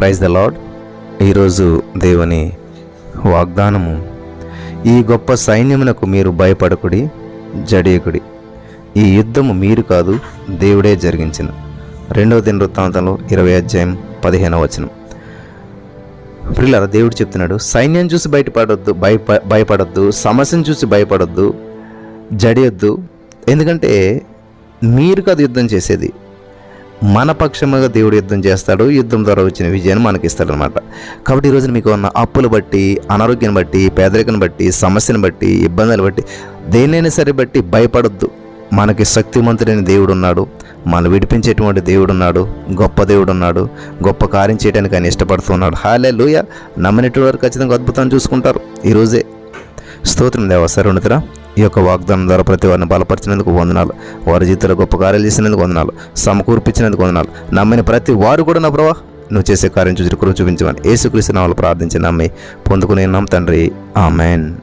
Praise the lord ఈరోజు దేవుని వాగ్దానము ఈ గొప్ప సైన్యమునకు మీరు భయపడకుడి జడియకుడి. ఈ యుద్ధము మీరు కాదు దేవుడే జరిగించిన. రెండవ దిన వృత్తాంతంలో ఇరవై అధ్యాయం పదిహేనవ వచనం. ప్రిల్లర దేవుడు చెప్తున్నాడు సైన్యం చూసి బయటపడొద్దు భయప భయపడొద్దు సమస్యను చూసి భయపడొద్దు జడియొద్దు. ఎందుకంటే మీరు కాదు యుద్ధం చేసేది. మన పక్షముగా దేవుడు యుద్ధం చేస్తాడు. యుద్ధం ద్వారా వచ్చిన విజయాన్ని మనకి ఇస్తాడనమాట కాబట్టి ఈ మీకు ఉన్న అప్పులు బట్టి అనారోగ్యం బట్టి పేదరికను బట్టి సమస్యను బట్టి ఇబ్బందులు బట్టి దేన్నైనా సరే బట్టి భయపడొద్దు. మనకి శక్తివంతుడైన దేవుడు ఉన్నాడు. మనం విడిపించేటువంటి దేవుడు ఉన్నాడు. గొప్ప దేవుడు ఉన్నాడు. గొప్ప కార్యం చేయడానికి ఆయన ఇష్టపడుతున్నాడు హాలే లూయ నమ్మినటువంటి వారు ఖచ్చితంగా అద్భుతాన్ని చూసుకుంటారు. ఈరోజే స్తోత్రం దేవ సరుణితర ఈ యొక్క వాగ్దానం ద్వారా ప్రతి వారిని బలపరిచినందుకు వందనాలు. వారి జీవితంలో గొప్ప కార్యాలు చేసినందుకు వందనాలు. సమకూర్పించినందుకు వందనాలు. నమ్మిన ప్రతి వారు కూడా నా ప్రభా నువ్వు చేసే కార్యం చూసి కృప చూపించమని యేసుక్రీస్తు నామలు ప్రార్థించి నమ్మి పొందుకునే నమ్మ తండ్రి. ఆమెన్.